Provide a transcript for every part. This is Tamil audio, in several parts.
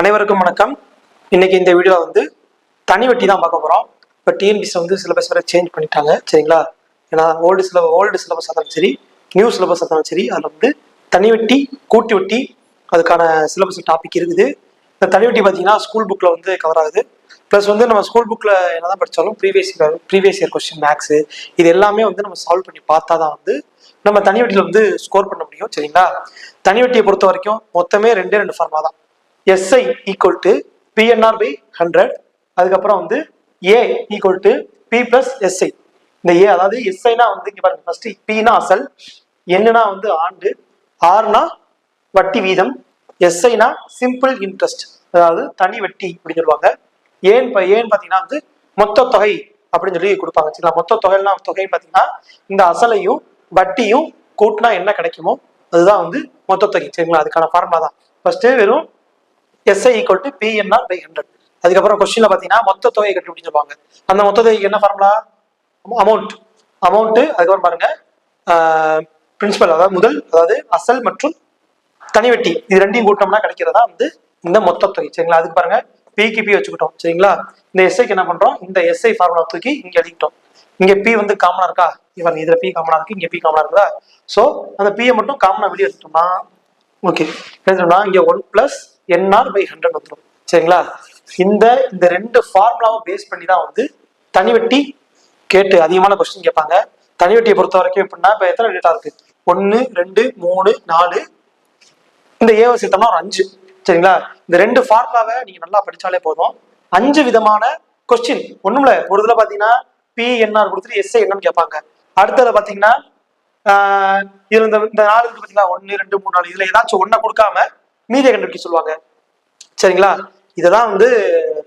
அனைவருக்கும் வணக்கம். இன்னைக்கு இந்த வீடியோ வந்து தனி வட்டி தான் பார்க்க போகிறோம் இப்போ டிஎன்பிசி வந்து சிலபஸ் வேறு சேஞ்ச் பண்ணிட்டாங்க சரிங்களா? ஏன்னா ஓல்டு சிலப ஓல்டு சிலபஸ் இருந்தாலும் சரி நியூ சிலபஸ் இருந்தாலும் சரி அதில் வந்து தனி வட்டி கூட்டி வட்டி அதுக்கான சிலபஸ் டாபிக் இருக்குது. இந்த தனி வட்டி பார்த்தீங்கன்னா ஸ்கூல் புக்கில் வந்து கவர் ஆகுது. ப்ளஸ் வந்து நம்ம ஸ்கூல் புக்கில் என்னதான் படித்தாலும் previous year previous year question maths இது எல்லாமே வந்து நம்ம சால்வ் பண்ணி பார்த்தா தான் வந்து நம்ம தனி வட்டியில் வந்து ஸ்கோர் பண்ண முடியும் சரிங்களா? தனி வட்டியை பொறுத்த வரைக்கும் மொத்தமே ரெண்டே ரெண்டு ஃபார்மா தான். SI equal to PNR by hundred அதுக்கப்புறம் வந்து A equal to P plus SI இந்த ஏ அதாவது எஸ்ஐனா வந்து இங்க பாருங்க ஃபர்ஸ்ட் பினா அசல் என்னன்னா வந்து ஆண்டு ஆர்னா வட்டி வீதம் எஸ்ஐனா சிம்பிள் இன்ட்ரெஸ்ட் அதாவது தனி வட்டி அப்படின்னு சொல்லுவாங்க. ஏன் ப- ஏன்னு பாத்தீங்கன்னா வந்து மொத்த தொகை அப்படின்னு சொல்லி கொடுப்பாங்க சரிங்களா மொத்த தொகைனா தொகைன்னு பாத்தீங்கன்னா இந்த அசலையும் வட்டியும் கூட்டினா என்ன கிடைக்குமோ அதுதான் வந்து மொத்த தொகை சரிங்களா? அதுக்கான ஃபார்முலா தான். ஃபர்ஸ்ட் வெறும் SI equal to PNR by hundred அதுக்கப்புறம் கொஸ்டின்ல பாத்தீங்கன்னா மொத்த தொகையை கட்டி அப்படின்னு சொல்லுவாங்க அந்த மொத்த தொகைக்கு என்ன ஃபார்முலா அமௌண்ட் அமௌண்ட்டு அதுக்கப்புறம் பாருங்க. பிரின்சிபல் அதாவது முதல் அதாவது அசல் மற்றும் தனிவெட்டி. இது ரெண்டையும் கூட்டோம்னா கிடைக்கிறதா வந்து இந்த மொத்த தொகை. சரிங்களா? அதுக்கு பாருங்க. பிக்கு பி வச்சுக்கிட்டோம். சரிங்களா? இந்த எஸ்ஐக்கு என்ன பண்றோம்? இந்த எஸ்ஐ ஃபார்முலா தூக்கி இங்க எழுதிக்கிட்டோம். இங்க பி வந்து காமனா இருக்கா? இவன் இதுல பி காமனா இருக்கு இங்க பி காமனா இருக்குதா? சோ அந்த பியை மட்டும் காமனா வெளியே எடுத்துட்டோம்னா ஓகே எழுதணும்னா இங்கே one plus NR by hundred வந்துடும் சரிங்களா? இந்த இந்த ரெண்டு ஃபார்முலாவை பேஸ் பண்ணி தான் வந்து தனி வட்டி கேட்டு அதிகமான கொஸ்டின் கேட்பாங்க. தனி வட்டியை பொறுத்த வரைக்கும் எப்படின்னா இப்போ எத்தனை டேட்டா இருக்கு? ஒன்று ரெண்டு மூணு நாலு. இந்த ஏவை சேர்த்தோம்னா ஒரு அஞ்சு. சரிங்களா? இந்த ரெண்டு ஃபார்முலாவை நீங்கள் நல்லா படித்தாலே போதும். அஞ்சு விதமான கொஸ்டின் ஒன்றும்ல ஒரு இதில் பார்த்தீங்கன்னா பிஎன்ஆர் கொடுத்துட்டு எஸ்ஐ என்னன்னு கேட்பாங்க. அடுத்ததில் பார்த்தீங்கன்னா இதுல இந்த இந்த நாலு இருக்கு பாத்தீங்களா? ஒன்னு ரெண்டு மூணு நாலு. இதுல ஏதாச்சும் ஒன்ன கொடுக்காம மீதியை கண்டுபிடிக்க சொல்லுவாங்க. சரிங்களா? இதெல்லாம் வந்து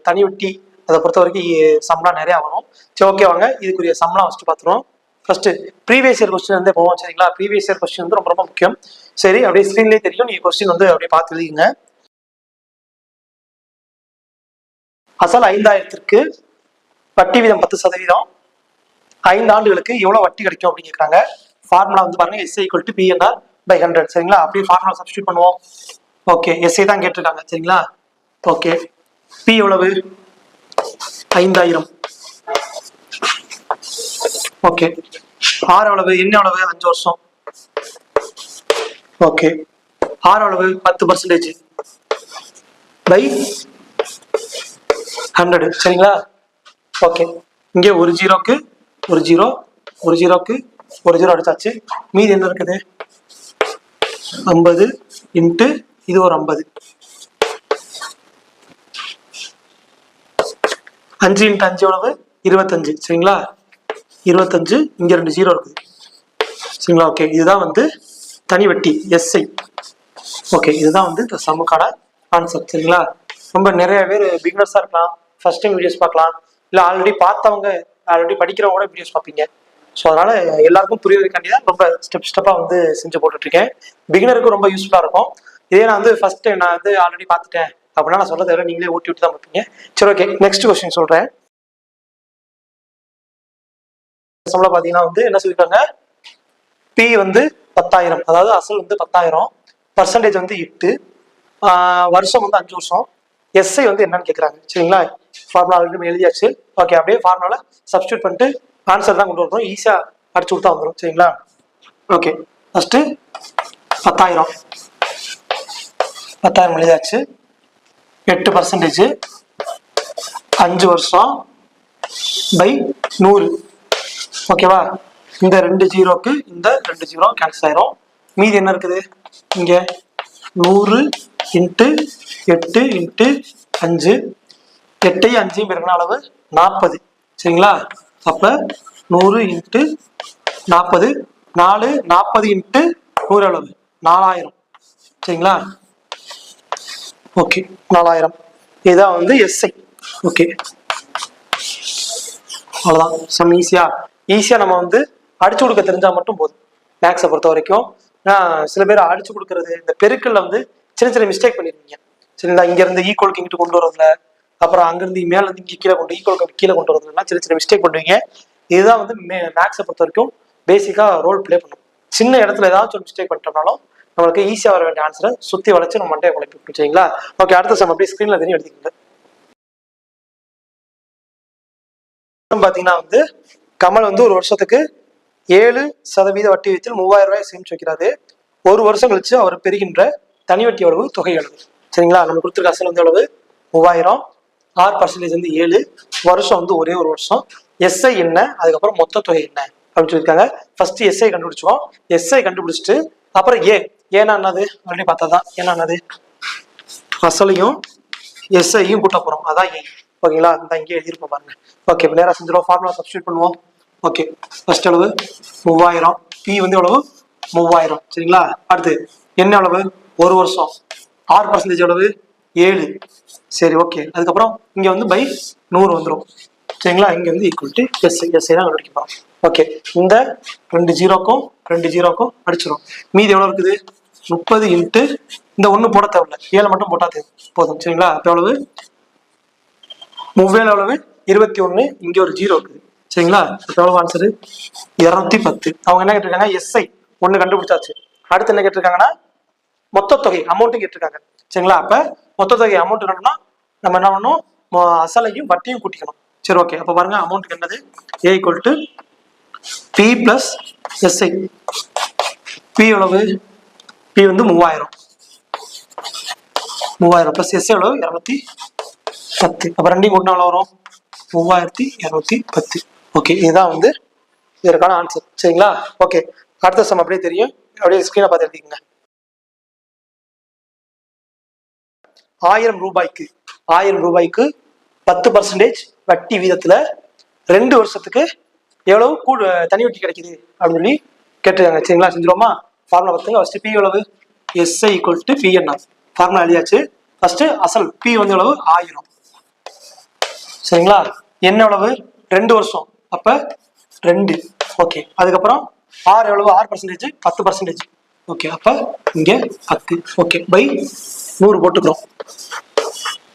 தனி வட்டி அதை பொறுத்த வரைக்கும் சம்பளம் நிறைய வரும் சரி ஓகே வாங்க. இதுக்குரிய சம்பளம் ஃபஸ்ட்டு பார்த்துருவோம் ஃபர்ஸ்ட் ப்ரீவியஸ் இயர் கொஸ்டின் வந்து போவோம். சரிங்களா? ப்ரீவியஸ் இயர் கொஸ்டின் வந்து ரொம்ப ரொம்ப முக்கியம். சரி அப்படியே ஸ்க்ரீன்லேயே தெரியும். நீங்க கொஸ்டின் வந்து அப்படியே பார்த்து எழுதிங்க அசல் ஐந்தாயிரத்திற்கு வட்டி வீதம் பத்து சதவீதம். ஐந்து ஆண்டுகளுக்கு எவ்வளவு வட்டி கிடைக்கும் அப்படின்னு கேட்குறாங்க ஃபார்முலா வந்து பாருங்க SI equal to PNR by hundred சரிங்களா? அப்படியே ஃபார்முலா சப்ஸ்டியூட் பண்ணுவோம். ஓகே எஸ்ஐ தான் கேட்டிருக்காங்க சரிங்களா? ஓகே பி எவ்வளவு? ஐந்தாயிரம். ஓகே ஆர் அளவு என்ன அளவு அஞ்சு வருஷம். ஓகே ஆர் அளவு பத்து பர்சன்டேஜ் பை ஹண்ட்ரடு சரிங்களா? ஓகே இங்கே ஒரு ஜீரோக்கு ஒரு ஜீரோ ஒரு ஜீரோக்கு ஒரு ஜீரோ அடிச்சாச்சு. மீதி என்ன இருக்குது? ஐம்பது இன்ட்டு இது ஒரு ஐம்பது. அஞ்சு இன்ட்டு அஞ்சு எவ்வளவு? இருபத்தஞ்சு. சரிங்களா? இருபத்தஞ்சு இங்க ரெண்டு ஜீரோ இருக்குது. சரிங்களா? ஓகே. இதுதான் வந்து தனி வெட்டி எஸ்ஐ ஓகே. இதுதான் வந்து இந்த சமுக்கான ஆன்சர் சரிங்களா? ரொம்ப நிறைய பேர் பிகினர்ஸாக இருக்கலாம். ஃபர்ஸ்ட் டைம் வீடியோஸ் பார்க்கலாம். இல்லை ஆல்ரெடி பார்த்தவங்க ஆல்ரெடி படிக்கிறவங்க கூட வீடியோஸ் பார்ப்பீங்க. ஸோ அதனால எல்லாருக்கும் புரிய தான் ரொம்ப ஸ்டெப் ஸ்டெப்பாக வந்து செஞ்சு போட்டுட்டு இருக்கேன் பிகினருக்கு ரொம்ப யூஸ்ஃபுல்லாக இருக்கும். இதே நான் வந்து ஃபர்ஸ்ட் நான் வந்து ஆல்ரெடி பார்த்துட்டேன் அப்படின்னா நான் சொல்றதை விட நீங்களே ஊட்டி விட்டு தான் பார்ப்பீங்க. சரி ஓகே நெக்ஸ்ட் கொஸ்டின் சொல்கிறேன் சொல்ல பார்த்தீங்கன்னா வந்து என்ன சொல்லியிருக்காங்க? பி வந்து பத்தாயிரம். அதாவது அசல் வந்து பத்தாயிரம். பர்சன்டேஜ் வந்து எட்டு. வருஷம் வந்து அஞ்சு வருஷம். எஸ்ஐ வந்து என்னன்னு கேட்குறாங்க சரிங்களா? ஃபார்முலா ஆல்ரெடி எழுதியாச்சு. ஓகே அப்படியே ஃபார்முலாவில் சப்ஸ்டியூட் பண்ணிட்டு ஆன்சர் தான் கொண்டு வரணும். ஈஸியாக அடிச்சு கொடுத்தா வந்துடும் சரிங்களா? ஓகே ஃபஸ்ட்டு பத்தாயிரம். பத்தாயிரம் எழுதியாச்சு. எட்டு பர்சன்டேஜ் அஞ்சு வருஷம் பை நூறு. ஓகேவா இந்த ரெண்டு ஜீரோக்கு இந்த ரெண்டு ஜீரோ கேன்சல் ஆயிரும். மீதி என்ன இருக்குது? இங்கே நூறு இன்ட்டு எட்டு இன்ட்டு அஞ்சு. எட்டையும் அஞ்சையும் பிறகு அளவு நாற்பது. சரிங்களா? அப்போ நூறு இன்ட்டு நாற்பது நாலு நாற்பது இன்ட்டு நூறு அளவு நாலாயிரம். சரிங்களா? ஓகே நாலாயிரம். இதுதான் வந்து எஸ்ஐ ஓகே. அவ்வளோதான் சம் ஈஸியா ஈஸியாக நம்ம வந்து அடிச்சு கொடுக்க தெரிஞ்சால் மட்டும் போதும். மேக்ஸை பொறுத்த வரைக்கும். சில பேர் அடிச்சு கொடுக்கறது இந்த பெருக்கல்ல வந்து சின்ன சின்ன மிஸ்டேக் பண்ணிருக்கீங்க சரிங்களா? இங்கேருந்து ஈக்குவலுக்கு இங்கிட்டு கொண்டு வரதுல அப்புறம் அங்கிருந்து மேல இருந்து கீழே கொண்டு ஈக்குவலுக்கு கீழே கொண்டு வரதுலாம் சின்ன சின்ன மிஸ்டேக் பண்ணுவீங்க. இதுதான் வந்து மே மேக்ஸை பொறுத்த வரைக்கும் பேசிக்காக ரோல் ப்ளே பண்ணும். சின்ன இடத்துல ஏதாச்சும் ஒரு மிஸ்டேக் பண்ணிட்டோம்னாலும் நம்மளுக்கு ஈஸியாக வர வேண்டிய ஆன்சரை சுற்றி வளைச்சு நம்ம மண்டையை குழப்பி சரிங்களா? ஓகே அடுத்த சம் அப்படியே ஸ்க்ரீனில் தெரியும் எடுத்துக்கோங்க. பார்த்தீங்கன்னா வந்து கமல் வந்து ஒரு வருஷத்துக்கு ஏழு சதவீத வட்டி வீதத்தில் மூவாயிரம் ரூபாய் சேமிச்சு வைக்கிறாரு. ஒரு வருஷம் கழிச்சு அவர் பெறுகின்ற தனி வட்டி அளவு தொகை எவ்வளவு? சரிங்களா? நம்ம கொடுத்துருக்க அசல் வந்து எவ்வளவு? மூவாயிரம். ஆறு பர்சன்டேஜ் வந்து ஏழு வருஷம் வந்து ஒரே ஒரு வருஷம். எஸ்ஐ என்ன அதுக்கப்புறம் மொத்த தொகை என்ன அப்படின்னு சொல்லியிருக்காங்க. ஃபர்ஸ்ட் எஸ்ஐ கண்டுபிடிச்சோம் எஸ்ஐ கண்டுபிடிச்சிட்டு அப்புறம் ஏ ஏன்னா என்னது? மறுபடியும் பார்த்தா தான் ஏன்னா என்னது? அசலையும் எஸ்ஐயும் கூட்ட போகிறோம் அதான் ஏ ஓகேங்களா? இந்த இங்கே எழுதியிருப்போம் பாருங்க. ஓகே இப்போ நேராக செஞ்சிடும் ஃபார்முலா சப்ஸ்டியூட் பண்ணுவோம். ஓகே ஃபர்ஸ்ட் அளவு மூவாயிரம். பி வந்து எவ்வளவு? மூவாயிரம். சரிங்களா? அடுத்து என்ன அளவு ஒரு வருஷம். ஆறு பர்சன்டேஜ் அளவு ஏழு. சரி ஓகே அதுக்கப்புறம் இங்க வந்து பை நூறு வந்துடும் சரிங்களா? இங்க வந்து ஈக்குவல் டு எஸ் எஸ்ஐ தான் கண்டுபிடிக்க ஓகே இந்த ரெண்டு ஜீரோக்கும் ரெண்டு ஜீரோக்கும் அடிச்சிடும் மீதி எவ்வளவு இருக்குது? முப்பது இன்ட்டு இந்த ஒன்று போட தேவையில்ல. ஏழை மட்டும் போட்டா தேவை போதும். சரிங்களா? அப்போ எவ்வளவு? மூவேல எவ்வளவு? இருபத்தி ஒன்று இங்கே ஒரு ஜீரோ இருக்குது. சரிங்களா? அப்ப எவ்வளவு ஆன்சரு இரநூத்தி பத்து. அவங்க என்ன கேட்டிருக்காங்க? எஸ்ஐ ஒன்று கண்டுபிடிச்சாச்சு. அடுத்து என்ன கேட்டிருக்காங்கன்னா? மொத்த தொகை அமௌண்ட்டும் கேட்டிருக்காங்க. சரிங்களா? அப்போ மொத்த தொகை அமௌண்ட் வேணும்னா நம்ம என்ன பண்ணணும்? அசலையும் வட்டியும் கூட்டிக்கணும். சரி ஓகே அப்போ பாருங்க அமௌண்ட்டுக்கு என்னது? A equal to P plus S I P? P வந்து மூவாயிரம். மூவாயிரம் பிளஸ் எஸ் எவ்வளவு? இரநூத்தி பத்து. அப்போ ரெண்டையும் கூட்டினா வரும்? மூவாயிரத்தி இரநூத்தி பத்து. ஓகே இதுதான் வந்து இதற்கான ஆன்சர் சரிங்களா? ஓகே அடுத்த சம் அப்படியே தெரியும். அப்படியே ஸ்க்ரீனை பார்த்து எழுதிக்கங்க ஆயிரம் ரூபாய்க்கு ஆயிரம் ரூபாய்க்கு பத்து பர்சன்டேஜ் வட்டி வீதத்துல ரெண்டு வருஷத்துக்கு எவ்வளவு கூடு தனி வட்டி கிடைக்குது அப்படின்னு சொல்லி கேட்டுருக்காங்க. சரிங்களா? செஞ்சிருவோமா? ஃபார்முலா பார்த்துங்க ஃபர்ஸ்ட் பி எவ்வளவு? SI equal to PNR formula எழுதியாச்சு. ஃபர்ஸ்ட் அசல் பி வந்து எவ்வளவு? ஆயிரம். சரிங்களா? என்ன எவ்வளவு? ரெண்டு வருஷம். அப்ப ரெண்டு. ஓகே அதுக்கப்புறம் ஆறு எவ்வளவு? ஆறு பர்சன்டேஜ் பத்து பர்சன்டேஜ் ஓகே அப்ப இங்க பத்து. ஓகே பை நூறு போட்டுக்கிறோம்.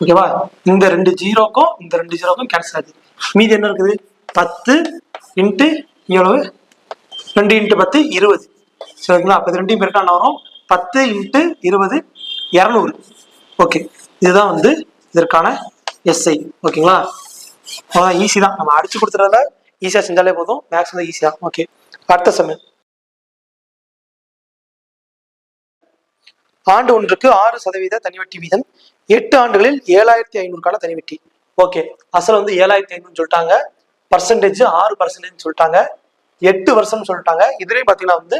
ஓகேவா இந்த ரெண்டு ஜீரோக்கும் இந்த ரெண்டு ஜீரோக்கும் கேன்சல் ஆகுது மீதி என்ன இருக்குது? பத்து இன்ட்டு எவ்வளவு? ரெண்டு இன்ட்டு பத்து இருபது. சரிங்களா? அப்போ இது ரெண்டையும் பெருக்கான வரும்? பத்து இன்ட்டு இருபது இரநூறு. ஓகே இதுதான் வந்து இதற்கான எஸ்ஐ ஓகேங்களா அதான் ஈஸி தான். நம்ம அடிச்சு கொடுத்துறத ஈஸியாக செஞ்சாலே போதும். மேக்ஸ் வந்து ஈஸியாக ஓகே அடுத்த சமயம் ஆண்டு ஒன்றுக்கு ஆறு சதவீத தனிவட்டி வீதம். எட்டு ஆண்டுகளில் ஏழாயிரத்தி ஐநூறுக்கான தனிவட்டி. ஓகே. அசல் வந்து ஏழாயிரத்தி ஐநூறுன்னு சொல்லிட்டாங்க. பர்சன்டேஜ் ஆறு பர்சன்டேஜ் சொல்லிட்டாங்க. எட்டு வருஷம் சொல்லிட்டாங்க. இதுலேயும் பார்த்தீங்கன்னா வந்து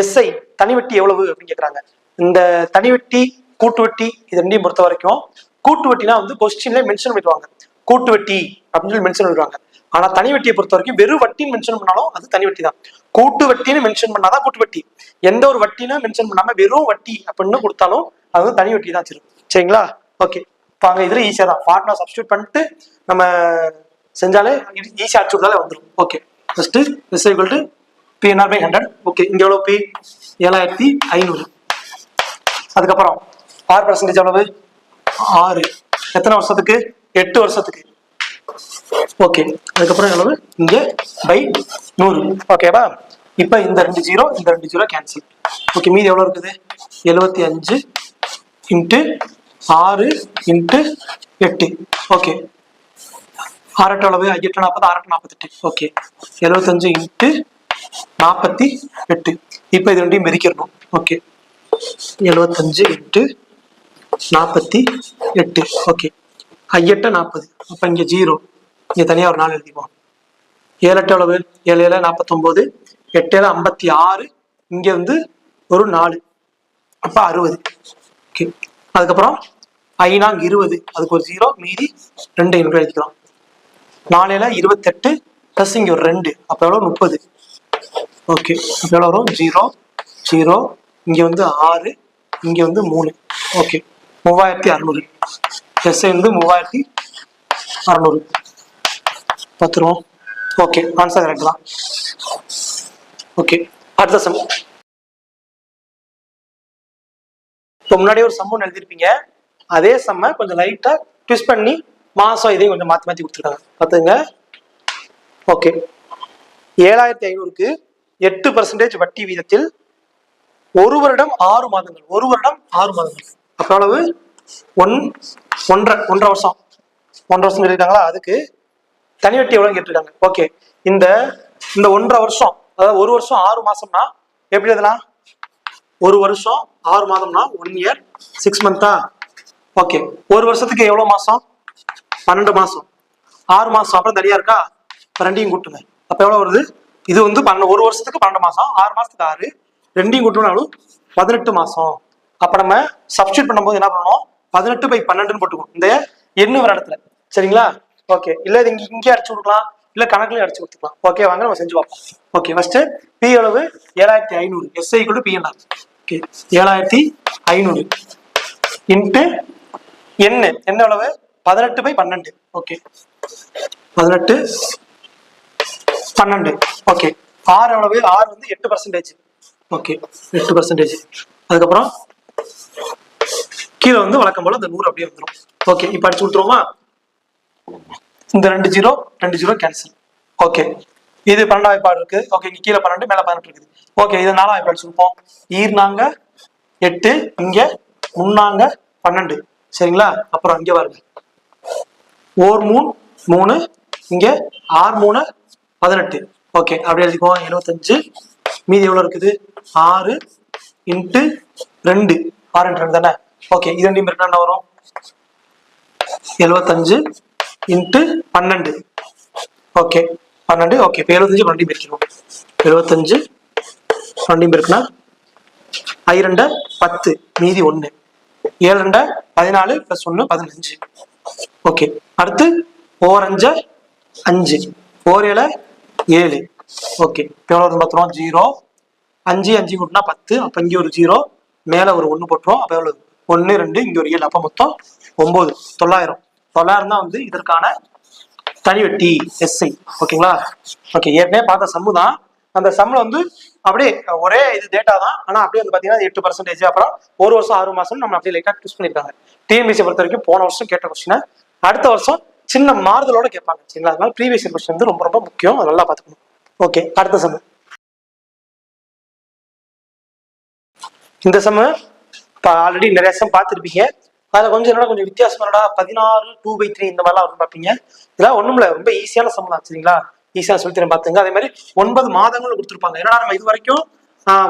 எஸ்ஐ தனிவட்டி எவ்வளவு அப்படின்னு கேட்குறாங்க இந்த தனிவட்டி கூட்டு வட்டி இது ரெண்டையும் பொறுத்த வரைக்கும் கூட்டு வட்டினா வந்து கொஸ்டின்ல மென்ஷன் பண்ணிடுவாங்க. கூட்டு வட்டி அப்படின்னு சொல்லி மென்ஷன் பண்ணிடுவாங்க. ஆனா தனி வட்டியை பொறுத்த வரைக்கும் வெறும் வட்டின்னு மென்ஷன் பண்ணாலும் அது தனி வட்டி தான். கூட்டு வட்டின்னு மென்ஷன் பண்ணாதான் கூட்டு வட்டி எந்த ஒரு வட்டினா மென்ஷன் பண்ணாம வெறும் வட்டி அப்படின்னு கொடுத்தாலும் அது வந்து தனி வட்டி தான் வச்சிருக்கும் சரிங்களா? ஓகே இப்போ அங்கே இதில் ஈஸியாக தான். ஃபார்முலா சப்ஸ்டியூட் பண்ணிட்டு நம்ம செஞ்சாலே ஈஸியாக அடிச்சு விட்டாலே வந்துடும் okay first S equal to PNR by hundred okay இங்கே எவ்வளோ பி ஏழாயிரத்தி ஐநூறு. அதுக்கப்புறம் ஆறு பர்சன்டேஜ் எவ்வளவு? ஆறு. எத்தனை வருஷத்துக்கு? எட்டு வருஷத்துக்கு. ஓகே அதுக்கப்புறம் எவ்வளவு? இங்கே பை நூறு. ஓகேவா இப்போ இந்த ரெண்டு ஜீரோ இந்த ரெண்டு ஜீரோ கேன்சல் ஓகே மீதி எவ்வளவு இருக்குது? எழுபத்தி அஞ்சு இன்ட்டு ஆறு இன்ட்டு எட்டு. ஓகே ஆறெட்டு அளவு எட்டு நாற்பது ஆறெட்டு நாற்பத்தெட்டு ஓகே எழுபத்தஞ்சு இன்ட்டு நாற்பத்தி எட்டு. இப்போ இது ரெண்டையும் மெதிக்கிறணும். ஓகே எழுபத்தஞ்சு இன்ட்டு நாற்பத்தி எட்டு. ஓகே ஐயட்ட நாற்பது அப்போ இங்கே ஜீரோ இங்கே தனியாக ஒரு நாள் எழுதிப்போம். ஏழு எட்டு அளவு ஏழு ஏழு நாற்பத்தொம்போது எட்டு ஐம்பத்தி ஆறு இங்கே வந்து ஒரு நாலு அப்போ அறுபது. ஓகே அதுக்கப்புறம் ஐநாங்க இருபது அதுக்கு ஒரு ஜீரோ மீதி ரெண்டு ஐநூறு எழுதிக்கலாம். நாலையில இருபத்தெட்டு பிளஸ் இங்கே ஒரு ரெண்டு அப்போ எவ்வளோ முப்பது. ஓகே அப்போ எவ்வளோ வரும்? ஜீரோ ஜீரோ இங்கே வந்து ஆறு இங்கே வந்து மூணு. ஓகே மூவாயிரத்தி அறநூறு. எஸ்ஐ வந்து மூவாயிரத்தி அறநூறு. பத்துருவோம் ஓகே ஆன்சர் கரெக்ட் தான். ஓகே அடுத்த சம் இப்போ முன்னாடி ஒரு சம்மன் எழுதியிருப்பீங்க அதே செம்ம கொஞ்சம் லைட்டாக ட்விஸ்ட் பண்ணி மாதம் இதையும் கொஞ்சம் மாற்றி மாற்றி கொடுத்துருக்காங்க. பார்த்துங்க. ஓகே ஏழாயிரத்தி ஐநூறுக்கு எட்டு பர்சன்டேஜ் வட்டி வீதத்தில் ஒரு வருடம் ஆறு மாதங்கள். ஒரு வருடம் ஆறு மாதங்கள். அப்போ அளவு ஒன் ஒன்றரை ஒன்றரை வருஷம். ஒன்றரை வருஷம் சொல்லியிருக்காங்களா? அதுக்கு தனி வட்டி எவ்வளோன்னு கேட்டிருக்காங்க. ஓகே இந்த இந்த ஒன்றரை வருஷம் அதாவது ஒரு வருஷம் ஆறு மாசம்னா எப்படி எழுதலாம்? ஒரு வருஷம் ஆறு மாதம்னா ஒன் இயர் சிக்ஸ் மந்த்தா ஓகே ஒரு வருஷத்துக்கு எவ்வளவு மாசம்? பன்னெண்டு மாசம். ஆறு மாசம். அப்புறம் தனியா இருக்கா? ரெண்டையும் கூட்டுங்க. அப்ப எவ்வளவு வருது? இது வந்து பன்னெண்டு ஒரு வருஷத்துக்கு பன்னெண்டு மாசம் ஆறு மாசத்துக்கு ஆறு. ரெண்டையும் கூட்டினாலும் பதினெட்டு மாசம். அப்ப நம்ம சப்ஸ்டியூட் பண்ணும்போது என்ன பண்ணணும்? பதினெட்டு பை பன்னெண்டுன்னு போட்டுக்கணும். இந்த எண்ணு வர இடத்துல. சரிங்களா? ஓகே இல்ல இது இங்கே இங்கே அடிச்சு கொடுக்கலாம். இல்ல கணக்குலயும் அடிச்சு கொடுத்துக்கலாம். ஓகே வாங்க நம்ம செஞ்சு பார்ப்போம். ஓகே ஃபர்ஸ்ட் பி எவ்வளவு ஏழாயிரத்தி ஐநூறு. எஸ்ஐ கூட பிஎன்ஆர் ஓகே ஏழாயிரத்தி ஐநூறு. இன்ட்டு என்ன என்ன அளவு பதினெட்டு பை பன்னெண்டு. ஓகே பதினெட்டு பன்னெண்டு. ஓகே ஆறு எவ்வளவு ஆறு வந்து எட்டு பர்சன்டேஜ் ஓகே எட்டு பர்சன்டேஜ் அதுக்கப்புறம் கீழே வந்து வழக்கம் போல இந்த நூறு அப்படியே வந்துடும் ஓகே இப்போ அடிச்சு கொடுத்துருவோமா? இந்த ரெண்டு ஜீரோ ரெண்டு ஜீரோ கேன்சல் ஓகே இது பன்னெண்டாம் வாய்ப்பாடு இருக்கு. ஓகே இங்க கீழே பன்னெண்டு மேல பதினெட்டு இருக்குது. ஓகே இது நாலாம் வாய்ப்பாடு சொல்லுவோம். ஈர்னாங்க எட்டு இங்க முன்னாங்க பன்னெண்டு. சரிங்களா? அப்புறம் இங்க வருங்க ஓர் மூணு மூணு இங்க ஆறு மூணு பதினெட்டு. ஓகே அப்படி எழுதிக்குவோம். எழுபத்தஞ்சு மீதி எவ்வளவு இருக்குது? ஆறு இன்ட்டு ரெண்டு. ஆறு இன்ட்டு ரெண்டு தானே? ஓகே இது ரெண்டு பெருக்கினா என்ன வரும்? எழுபத்தஞ்சு இன்ட்டு பன்னெண்டு. ஓகே பன்னெண்டு ஓகே இப்போ எழுபத்தஞ்சு பன்னெண்டு பிரிக்கணும். எழுபத்தஞ்சு பன்னெண்டு பேருக்குன்னா ஐ ரெண்ட பத்து மீதி ஒன்று ஏழு ரெண்ட பதினாலு ப்ளஸ் ஒன்று பதினஞ்சு. ஓகே அடுத்து ஓரஞ்ச அஞ்சு. ஓர் ஏழு ஏழு. ஓகே எவ்வளோ வரும் பார்த்துருவோம் ஜீரோ அஞ்சு அஞ்சு கூட்டினா பத்து. அப்போ இங்கே ஒரு ஜீரோ மேலே ஒரு ஒன்று போட்டுருவோம். அப்போ எவ்வளோ ஒன்று ரெண்டு இங்கே ஒரு ஏழு. அப்போ மொத்தம் ஒம்பது. தொள்ளாயிரம். தொள்ளாயிரம் தான் வந்து இதற்கான தனிவெட்டி எஸ்ஐ. ஓகேங்களா? ஓகே ஏற்கனவே பார்த்த சம்மு தான். அந்த சம்மில் வந்து அப்படியே ஒரே இது டேட்டா தான். ஆனால் அப்படியே வந்து பார்த்தீங்கன்னா எட்டு பர்சன்டேஜ் அப்புறம் ஒரு வருஷம் ஆறு மாதம் நம்ம அப்படியே லைட்டாக ட்விஸ்ட் பண்ணியிருக்காங்க. டிஎம்பிசி பொறுத்த வரைக்கும் போன வருஷம் கேட்ட கொஸ்டினை அடுத்த வருஷம் சின்ன மாறுதலோட கேட்பாங்க. சரிங்களா? அதனால ப்ரீவியஸ் கொஸ்டின் வந்து ரொம்ப ரொம்ப முக்கியம். அதை நல்லா பார்த்துக்கணும். ஓகே அடுத்த சம்மு. இந்த சம்மு இப்போ ஆல்ரெடி நிறைய சம் பார்த்துருப்பீங்க. அதில் கொஞ்சம் என்னடா கொஞ்சம் வித்தியாசம் என்னடா பதினாறு டூ பை த்ரீ இந்த மாதிரிலாம் வரும் பார்ப்பீங்க இதெல்லாம் ஒன்றும் இல்லை ரொம்ப ஈஸியான சம்பளம் தான் சரிங்களா? ஈஸியாக சொல்லி தரேன் பார்த்துங்க அதே மாதிரி ஒன்பது மாதங்கள் கொடுத்துருப்பாங்க. ஏன்னா நம்ம இது வரைக்கும்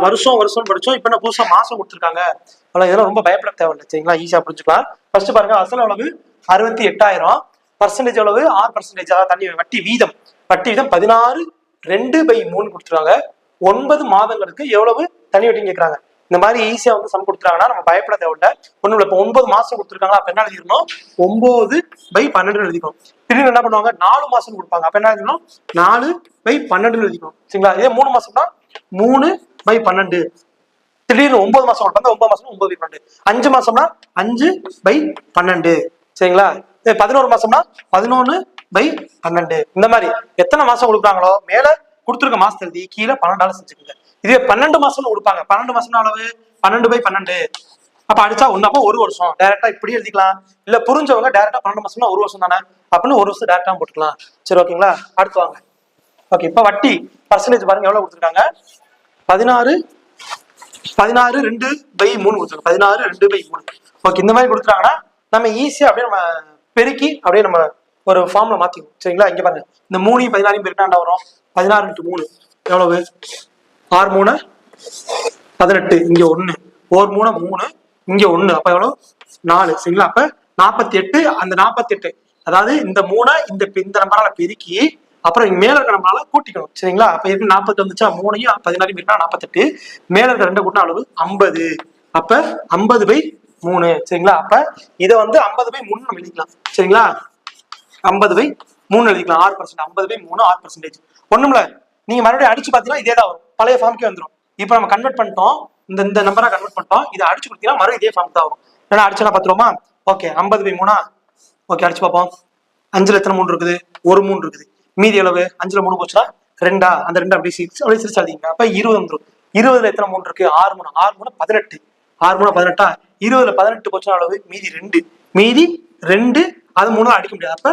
வருஷம் வருஷம் படிச்சோம் இப்போ என்ன புதுசாக மாசம் கொடுத்துருக்காங்க? அதெல்லாம் இதெல்லாம் ரொம்ப பயப்பட தேவையில்லை சரிங்களா? ஈஸியாக புரிஞ்சுக்கலாம். ஃபர்ஸ்ட் பாருங்க அசல் அளவு அறுபத்தி எட்டாயிரம். பர்சன்டேஜ் அளவு ஆறு பர்சன்டேஜ் அதாவது தண்ணி வட்டி வீதம். வட்டி வீதம் பதினாறு ரெண்டு பை மூணு கொடுத்துருக்காங்க. ஒன்பது மாதங்களுக்கு எவ்வளவு தனி வட்டின்னு கேட்குறாங்க இந்த மாதிரி ஈஸியா வந்து சம் கொடுத்துருக்காங்கன்னா நம்ம பயப்பட தேவையில்ல. ஒண்ணும் இல்லை. இப்போ ஒன்பது மாசம் கொடுத்துருக்காங்களா அப்ப என்ன எழுதிக்கணும் ஒன்பது பை பன்னெண்டு எழுதிக்கணும். திடீர்னு என்ன பண்ணுவாங்க? நாலு மாசம் கொடுப்பாங்க. அப்ப என்ன எழுதிக்கணும் நாலு பை பன்னெண்டு எழுதிக்கணும். சரிங்களா? இதே மூணு மாசம்னா மூணு பை பன்னெண்டு. திடீர்னு ஒன்பது மாசம் கொடுப்பாங்க ஒன்பது மாசம் ஒன்பது பை பன்னெண்டு. அஞ்சு மாசம்னா அஞ்சு பை பன்னெண்டு. சரிங்களா? பதினோரு மாசம்னா பதினொன்னு பை பன்னெண்டு. இந்த மாதிரி எத்தனை மாசம் கொடுக்குறாங்களோ மேல கொடுத்துருக்க மாசத்தை எழுதி கீழே பன்னெண்டாலும் செஞ்சுக்கோங்க. இதே பன்னெண்டு மாசம்னு கொடுப்பாங்க. பன்னெண்டு மாசம்னா அளவு? பன்னெண்டு பை பன்னெண்டு. அப்ப அடிச்சா ஒண்ணு அப்போ ஒரு வருஷம். டேரக்டா இப்படி எழுதிக்கலாம். இல்ல புரிஞ்சவங்க டேரக்டா பன்னெண்டு மாசம்னா ஒரு வருஷம் தானே? அப்படின்னு ஒரு வருஷம் டேரக்டா போட்டுக்கலாம். சரி ஓகேங்களா அடுத்து வாங்க. ஓகே இப்ப வட்டி. பர்சன்டேஜ் பாருங்க எவ்வளவு கொடுத்துருக்காங்க? பதினாறு பதினாறு ரெண்டு பை மூணு கொடுத்துருங்க பதினாறு ரெண்டு பை மூணு. ஓகே இந்த மாதிரி கொடுத்துட்டாங்கன்னா நம்ம ஈஸியா அப்படியே நம்ம பெருக்கி அப்படியே நம்ம ஒரு ஃபார்ம்ல மாத்திக்குவோம். சரிங்களா? இங்க பாருங்க. இந்த மூணையும் பதினாறையும் பெருக்காண்டா வரும்? பதினாறு இன்ட்டு மூணு. எவ்வளவு? ஆறு மூணு பதினெட்டு இங்க ஒண்ணு. ஒரு மூணு மூணு இங்க ஒண்ணு. அப்ப எவ்வளவு? நாலு. சரிங்களா? அப்ப நாற்பத்தி எட்டு அந்த நாற்பத்தி எட்டு அதாவது இந்த மூணை இந்த இந்த நம்பரால பெருக்கி அப்புறம் இங்க மேல இருக்க நம்பரால கூட்டிக்கணும். சரிங்களா? அப்ப இருக்கு நாற்பத்தி வந்துச்சா? மூணையும் பதினாறு இருக்கா நாற்பத்தெட்டு மேல இருக்க ரெண்டு கூட்டின அளவு ஐம்பது. அப்ப ஐம்பது பை மூணு. சரிங்களா? அப்ப இதை வந்து ஐம்பது பை மூணு நம்ம எழுதிக்கலாம். சரிங்களா? ஐம்பது பை மூணு எழுதிக்கலாம். ஆறு பர்சன்ட் ஐம்பது பை மூணு ஆறு பர்சன்டேஜ் ஒண்ணும்ல நீங்க மறுபடியும் அடிச்சு பாத்தீங்கன்னா இதே தான் வரும். பழைய ஃபார்முக்கே வந்துடும் இப்போ நம்ம கன்வெர்ட் பண்ணிட்டோம். இந்த இந்த நம்பரா கன்வெர்ட் பண்ணிட்டோம். இதை அடிச்சு கொடுத்தீங்கன்னா மறுபடியும் இதே ஃபார்ம் தான் வரும் ஏன்னா அடிச்சா பார்த்துருவோமா? ஓகே ஐம்பது பை மூணா? ஓகே அடிச்சு பார்ப்போம். அஞ்சுல எத்தனை மூணு இருக்குது? ஒரு மூணு இருக்குது. மீதி அளவு அஞ்சுல மூணு போச்சுன்னா ரெண்டா? அந்த ரெண்டு அப்படியே சிரிச்சு அப்படியே சிரிச்சாதீங்க. அப்ப இருபது வந்துடும் இருபதுல எத்தனை மூணு இருக்கு? ஆறு மூணு. ஆறு மூணு பதினெட்டு. ஆறு மூணு பதினெட்டா? இருபதுல பதினெட்டு போச்சுன்னா அளவு மீதி ரெண்டு. மீதி ரெண்டு அது மூணு அடிக்க முடியாது. அப்ப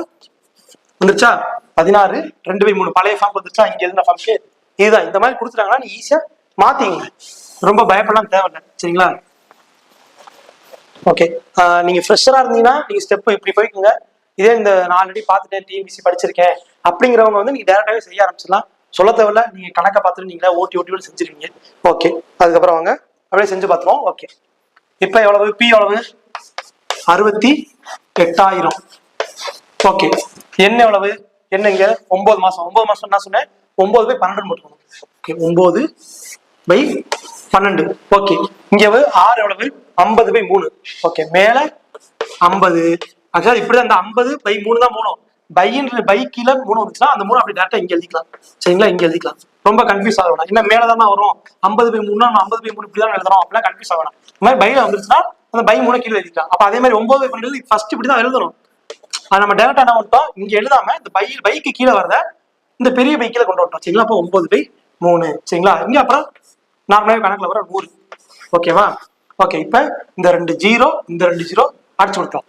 வந்துருச்சா? பதினாறு ரெண்டு பை மூணு. பழைய ஃபார்ம் வந்துருச்சா? இங்க எதுனா ஃபார்ம்க்கு இதுதான் இந்த மாதிரி கொடுத்துட்டாங்கன்னா நீ ஈஸியா மாத்திங்க ரொம்ப பயப்படலாம் தேவையில்லை. சரிங்களா? ஓகே நீங்க ஃப்ரெஷரா இருந்தீங்கன்னா நீங்க ஸ்டெப் இப்படி போய்க்குங்க. இதே இந்த நான் ஆல்ரெடி பார்த்துட்டேன் டிஎன்பிசி படிச்சிருக்கேன். அப்படிங்கிறவங்க வந்து நீங்க டேரக்டாவே செய்ய ஆரம்பிச்சிடலாம். சொல்ல தேவையில்ல. நீங்க கணக்கை பார்த்துட்டு நீங்களே ஓட்டி ஓட்டி செஞ்சிருவீங்க. ஓகே அதுக்கப்புறம் வாங்க. அப்படியே செஞ்சு பார்த்துருவோம். ஓகே இப்போ எவ்வளவு? பி எவ்வளவு? அறுபத்தி எட்டாயிரம். ஓகே என்ன எவ்வளவு? என்னங்க ஒன்பது மாசம். ஒன்பது மாசம் என்ன சொன்னேன். ஒன்பது பை பன்னெண்டு போட்டுக்கணும் ஓகே ஒன்பது பை பன்னெண்டு. ஓகே இங்க ஆறு எவ்வளவு? ஐம்பது பை மூணு. ஓகே மேல ஐம்பது. ஆக்சுவலா இப்படிதான் அந்த ஐம்பது பை மூணு தான் மூணும் பைன்ற பை கீழே மூணு வந்துச்சுன்னா அந்த மூணு அப்படி டேரக்டா இங்க எழுதிக்கலாம். சரிங்களா? இங்க எழுதிக்கலாம். ரொம்ப கன்ஃபியூஸ் ஆக வேணாம். என்ன மேலதானே வரும். ஐம்பது பை மூணு ஐம்பது பை மூணு இப்படி தான் எழுதுறோம் அப்படின்னா கன்ஃபியூஸ் ஆக வேணாம். இந்த மாதிரி பைல வந்துருச்சுன்னா அந்த பை மூணு கீழே எழுதிக்கலாம். அப்ப அதே மாதிரி ஒன்பது பை பன்னெண்டு ஃபர்ஸ்ட் இப்படி தான் எழுதணும். அது நம்ம டேரக்டா என்ன பண்ணிட்டோம்? இங்க எழுதாம இந்த பை பைக்கு கீழே வரத இந்த பெரிய பைக்கில் கொண்டு வந்துட்டோம் சரிங்களா? அப்போ ஒன்பது பை மூணு. சரிங்களா? இங்க அப்புறம் நார்மலாவே கணக்கில் வர நூறு. ஓகேவா ஓகே இப்ப இந்த ரெண்டு ஜீரோ இந்த ரெண்டு ஜீரோ அடிச்சு கொடுத்தோம்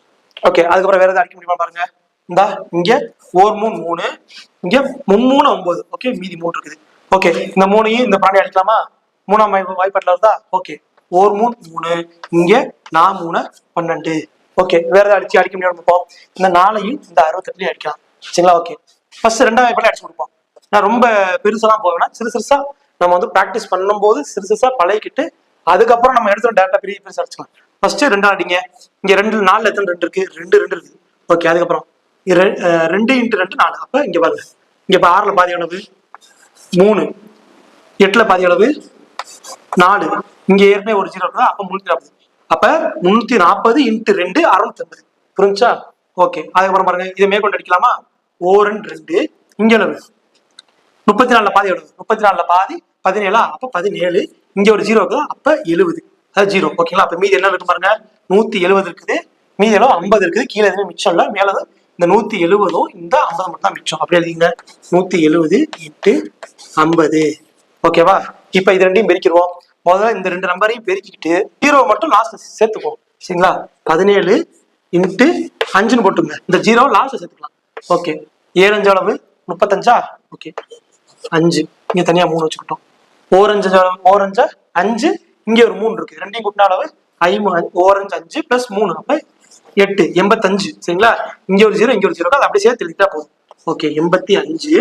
ஓகே அதுக்கப்புறம் வேற எதாவது அடிக்க முடியுமா பாருங்க? இந்தா இங்க ஓர் மூணு மூணு இங்க மும்மூணு ஒன்பது. ஓகே மீதி மூணு இருக்குது. ஓகே இந்த மூணையும் இந்த பிராணி அடிக்கலாமா? மூணாம் வாய்ப்பு வாய்ப்பாட்டில் இருந்தா ஓகே ஓர் மூணு மூணு இங்க நான் மூணு பன்னெண்டு. ஓகே வேற ஏதாவது அடிச்சு அடிக்க முடியாமல் பார்ப்போம் இந்த நாளையும் இந்த அறுபத்தெட்டுலையும் அடிக்கலாம். சரிங்களா? ஓகே ஃபர்ஸ்ட் ரெண்டாம் வாய்ப்பாட்டில் அடிச்சு கொடுப்போம். நான் ரொம்ப பெருசெல்லாம் போவேன்னா சிறு சிறுசா நம்ம வந்து ப்ராக்டிஸ் பண்ணும்போது சிறு சிறுசா பழகிக்கிட்டு அதுக்கப்புறம் நம்ம எடுத்துகிற டேரக்டா பெரிய பெருசா அடிச்சுக்கலாம். ஃபர்ஸ்ட் ரெண்டா அடிங்க. இங்க ரெண்டு நாலு எத்தனை ரெண்டு இருக்கு? ரெண்டு ரெண்டு இருக்குது ஓகே அதுக்கப்புறம். ரெண்டு இன்ட்டு ரெண்டு நாலு. அப்ப இங்க பாருங்க. இங்க இப்ப ஆறுல பாதி அளவு மூணு. எட்டுல பாதி அளவு நாலு. இங்க ஏற்கனவே ஒரு ஜீரோ இருக்குதா? அப்ப முன்னூத்தி நாற்பது அப்ப முன்னூத்தி நாற்பது இன்ட்டு ரெண்டு அறுநூத்தி ஐம்பது. புரிஞ்சா ஓகே அதுக்கப்புறம் பாருங்க. இதை மேற்கொண்டு அடிக்கலாமா? ஓரன் ரெண்டு இங்க முப்பத்தி நாலுல பாதி எவ்வளவு முப்பத்தி நாலுல பாதி பதினேழா அப்ப பதினேழு. இங்க ஒரு ஜீரோ இருக்குதா அப்ப எழுபது. அது ஜீரோ ஓகேங்களா அப்ப மீதி என்ன இருக்கு பாருங்க? நூத்தி எழுபது இருக்குது. மீதி எல்லாம் ஐம்பது இருக்குது. கீழே எதுவுமே மிச்சம் இல்லை. மேலே இந்த நூத்தி எழுபதும் இந்த ஐம்பது மட்டும் தான் மிச்சம். அப்படி எழுதிங்க நூத்தி எழுபது எட்டு ஐம்பது. ஓகேவா இப்ப இது ரெண்டையும் பெருக்கிடுவோம். முதல்ல இந்த ரெண்டு நம்பரையும் பெருக்கிக்கிட்டு ஜீரோ மட்டும் லாஸ்ட் சேர்த்துக்குவோம். சரிங்களா? பதினேழு இன்ட்டு அஞ்சுன்னு போட்டுங்க இந்த ஜீரோ லாஸ்ட் சேர்த்துக்கலாம். ஓகே ஏழஞ்சு அளவு முப்பத்தஞ்சா? ஓகே அஞ்சு. இங்க தனியா மூணு வச்சுக்கிட்டோம். ஓரஞ்சு அளவு ஓரஞ்சா அஞ்சு இங்க ஒரு மூணு இருக்கு. ரெண்டையும் கூட்டின அளவு ஐமு ஓரஞ்சு அஞ்சு பிளஸ் மூணு. அப்ப எட்டு எண்பத்தஞ்சு. சரிங்களா? இங்க ஒரு ஜீரோ இங்க ஒரு ஜீரோ அது அப்படியே சேர்த்து எழுதிட்டா போதும். ஓகே எண்பத்தி அஞ்சு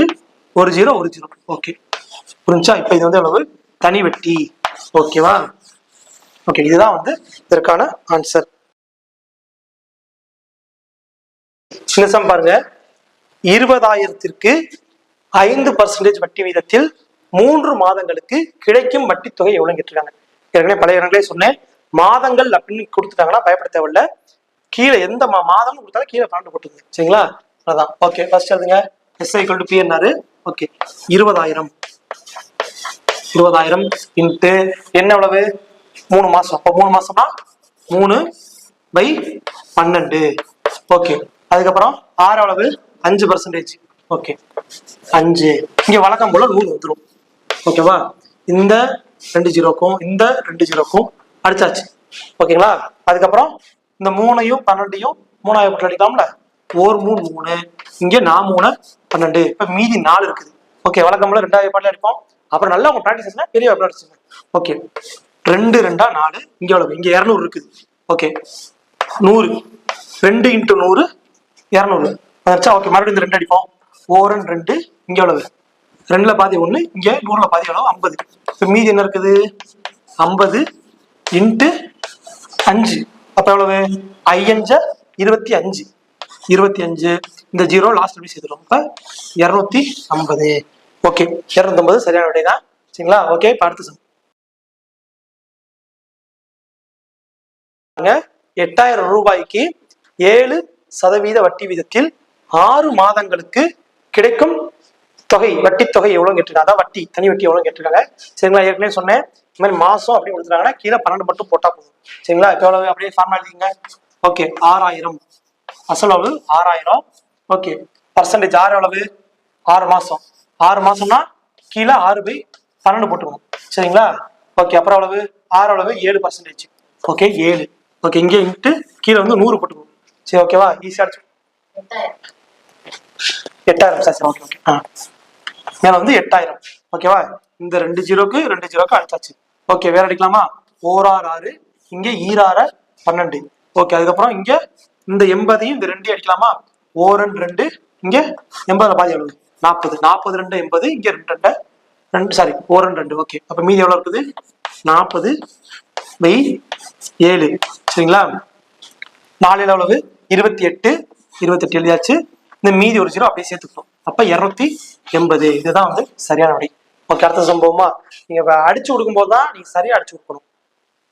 ஒரு ஜீரோ ஒரு ஜீரோ ஓகே புரிஞ்சா இப்ப இது வந்து எவ்வளவு தனி வெட்டி ஓகேவா ஓகே இதுதான் வந்து இதற்கான ஆன்சர் சின்னசம் பாருங்க. இருபதாயிரத்திற்கு ஐந்து பர்சன்டேஜ் வட்டி வீதத்தில் மூன்று மாதங்களுக்கு கிடைக்கும் வட்டி தொகை எவ்வளவு கேட்டிருக்காங்க ஏற்கனவே பழைய இடங்களே சொன்னேன். மாதங்கள் அப்படின்னு கொடுத்துட்டாங்கன்னா பயப்பட தேவையில்ல. கீழே எந்த மா மாதம் கொடுத்தாலும் கீழே பன்னெண்டு போட்டுருங்க. சரிங்களா? அதான். ஓகே ஃபர்ஸ்ட் எழுதுங்க. எஸ் கொண்டு டு பி ஓகே இருபதாயிரம். இருபதாயிரம் இன்ட்டு என்ன எவ்வளவு? மூணு மாசம். அப்போ மூணு மாசம்னா மூணு பை பன்னெண்டு. ஓகே அதுக்கப்புறம் ஆறு அளவு அஞ்சு பர்சன்டேஜ் ஓகே அஞ்சு. இங்க வழக்கம் போல நூறு வந்துடும் ஓகேவா இந்த ரெண்டு ஜீரோக்கும் இந்த ரெண்டு ஜீரோக்கும் அடிச்சாச்சு. ஓகேங்களா அதுக்கப்புறம் இந்த மூணையும் பன்னெண்டையும் மூணாயிரம் போட்டு அடிக்கலாம்ல? ஓர் மூணு மூணு. இங்க நான் மூணு பன்னெண்டு. இப்ப மீதி நாலு இருக்குது. ஓகே வழக்கம் போல ரெண்டாயிரம் பாட்டில் அடிப்போம். அப்புறம் நல்லா உங்க ப்ராக்டிஸ் பெரிய பாட்டில் அடிச்சுங்க ஓகே ரெண்டு ரெண்டா நாலு. இங்க எவ்வளவு? இங்க இரநூறு இருக்குது. ஓகே நூறு. ரெண்டு இன்ட்டு நூறு இரநூறு. வந்துருச்சா ஓகே மறுபடியும் இந்த ரெண்டு அடிப்போம். ஓரன் ரெண்டு இங்கே எவ்வளவு? ரெண்டில் பாதி ஒன்று இங்கே நூறில் பாதி எவ்வளோ ஐம்பது. இப்போ மீதி என்ன இருக்குது? ஐம்பது இன்ட்டு அஞ்சு. அப்போ எவ்வளவு? ஐயஞ்ச இருபத்தி அஞ்சு. இருபத்தி அஞ்சு. இந்த ஜீரோ லாஸ்ட் எப்படி சேர்த்துடும் இப்ப இரநூத்தி ஐம்பது. ஓகே இரநூத்தம்பது சரியான விடை தான் சரிங்களா? ஓகே இப்போ அடுத்து சம் எட்டாயிரம் ரூபாய்க்கு ஏழு சதவீத வட்டி வீதத்தில் ஆறு மாதங்களுக்கு கிடைக்கும் தொகை வட்டி தொகை எவ்வளவு கேட்டிருக்காங்க. அதான் வட்டி தனி வட்டி எவ்வளவு கேட்டிருக்காங்க. சரிங்களா? ஏற்கனவே சொன்னேன். இந்த மாதிரி மாசம் அப்படின்னு கொடுத்துருக்காங்கன்னா கீழே பன்னெண்டு மட்டும் போட்டா போதும். சரிங்களா? இப்போ எவ்வளவு? அப்படியே ஃபார்மா எழுதிங்க ஓகே ஆறாயிரம். அசலவு ஆறாயிரம். ஓகே பர்சன்டேஜ் ஆறு எவ்வளவு? ஆறு மாசம். ஆறு மாசம்னா கீழே ஆறு பை பன்னெண்டு போட்டுக்கணும். சரிங்களா? ஓகே அப்புறம் அளவு ஆறு அளவு ஏழு பர்சன்டேஜ் ஓகே ஏழு. ஓகே இங்கே இங்கிட்டு கீழே வந்து நூறு போட்டுக்கணும். சரி ஓகேவா ஈஸியாக அடிச்சு எட்டாயிரம் சார் ஓகே ஓகே ஆ. மேலே வந்து எட்டாயிரம். ஓகேவா இந்த ரெண்டு ஜீரோக்கு ரெண்டு ஜீரோக்கு அடிச்சாச்சு ஓகே வேற அடிக்கலாமா? ஓரார் ஆறு இங்க ஈரார பன்னெண்டு. ஓகே அதுக்கப்புறம் இங்க இந்த எண்பதையும் இந்த ரெண்டையும் அடிக்கலாமா? ஓரன் ரெண்டு இங்க எண்பதுல பாதி எவ்வளவு நாற்பது. நாற்பது ரெண்டு எண்பது இங்க ரெண்டு ரெண்டு ரெண்டு சாரி ஓரன் ரெண்டு. ஓகே அப்போ மீதி எவ்வளவு இருக்குது? நாற்பது பை ஏழு. சரிங்களா? நாலு எவ்வளவு? இருபத்தி எட்டு இருபத்தெட்டு எழுதியாச்சு. இந்த மீதி ஒரு ஜீரோ அப்படியே சேர்த்துக்கணும். அப்ப இருநூத்தி எண்பது. இதுதான் வந்து சரியான விடை ஓகே அடுத்த சம்பவமா நீங்க அடிச்சு கொடுக்கும்போது தான் நீங்க சரியா அடிச்சு கொடுக்கணும்.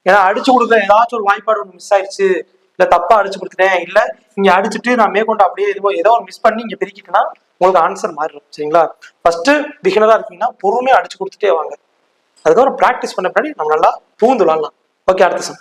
ஏன்னா அடிச்சு கொடுக்குற ஏதாச்சும் ஒரு வாய்ப்பாடு ஒன்று மிஸ் ஆயிடுச்சு இல்ல தப்பா அடிச்சு கொடுத்துட்டேன் இல்ல நீங்க அடிச்சுட்டு நான் மேற்கொண்டு அப்படியே எதுவோ ஏதோ ஒரு மிஸ் பண்ணி இங்க பெருக்கிட்டேன்னா உங்களுக்கு ஆன்சர் மாறிடும். சரிங்களா? ஃபர்ஸ்ட் பிகினரா இருக்கீங்கன்னா பொறுமையா அடிச்சு கொடுத்துட்டே வாங்க. அதுக்கப்புறம் ப்ராக்டிஸ் பண்ண பின்னாடி நம்ம நல்லா பூந்து விளாடலாம். ஓகே அடுத்த சம்